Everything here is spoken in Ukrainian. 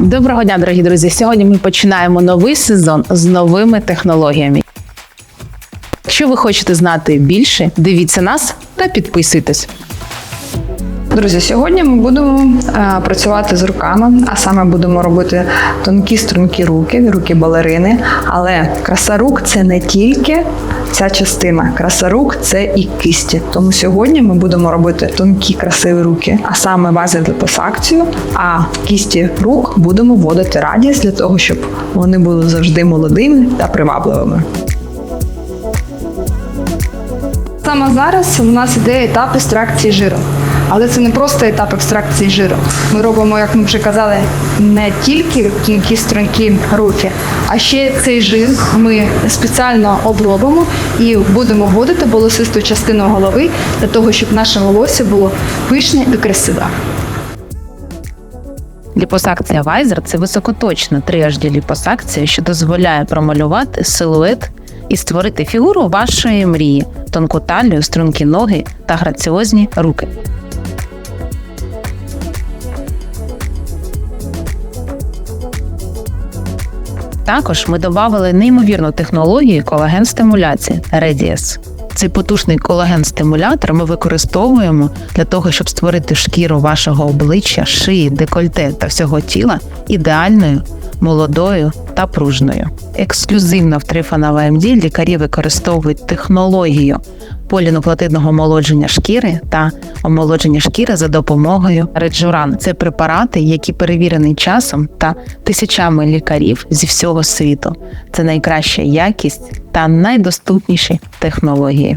Доброго дня, дорогі друзі. Сьогодні ми починаємо новий сезон з новими технологіями. Якщо ви хочете знати більше, дивіться нас та підписуйтесь. Друзі, сьогодні ми будемо е, працювати з руками, а саме будемо робити тонкі стрункі руки, руки балерини. Але краса рук це не тільки ця частина. Краса рук це і кисті. Тому сьогодні ми будемо робити тонкі красиві руки, а саме база липосакцію. А кісті рук будемо вводити радість для того, щоб вони були завжди молодими та привабливими. Саме зараз у нас іде етап екстракції жиру. Але це не просто етап екстракції жиру. Ми робимо, як ми вже казали, не тільки тонкі стрункі руки, а ще цей жир ми спеціально обробимо і будемо вводити волосисту частину голови для того, щоб наше волосся було пишне і красиве. Ліпосакція Weiser – це високоточна 3HD ліпосакція, що дозволяє промалювати силует і створити фігуру вашої мрії, тонку талію, стрункі ноги та граціозні руки. Також ми додали неймовірну технологію колаген-стимуляції Radius. Цей потужний колаген-стимулятор ми використовуємо для того, щоб створити шкіру вашого обличчя, шиї, декольте та всього тіла ідеальною, молодою та пружною. Ексклюзивно в Трифана ВМД лікарі використовують технологію полінуклеотидного омолодження шкіри та омолодження шкіри за допомогою Реджуран. Це препарати, які перевірені часом та тисячами лікарів зі всього світу. Це найкраща якість та найдоступніші технології.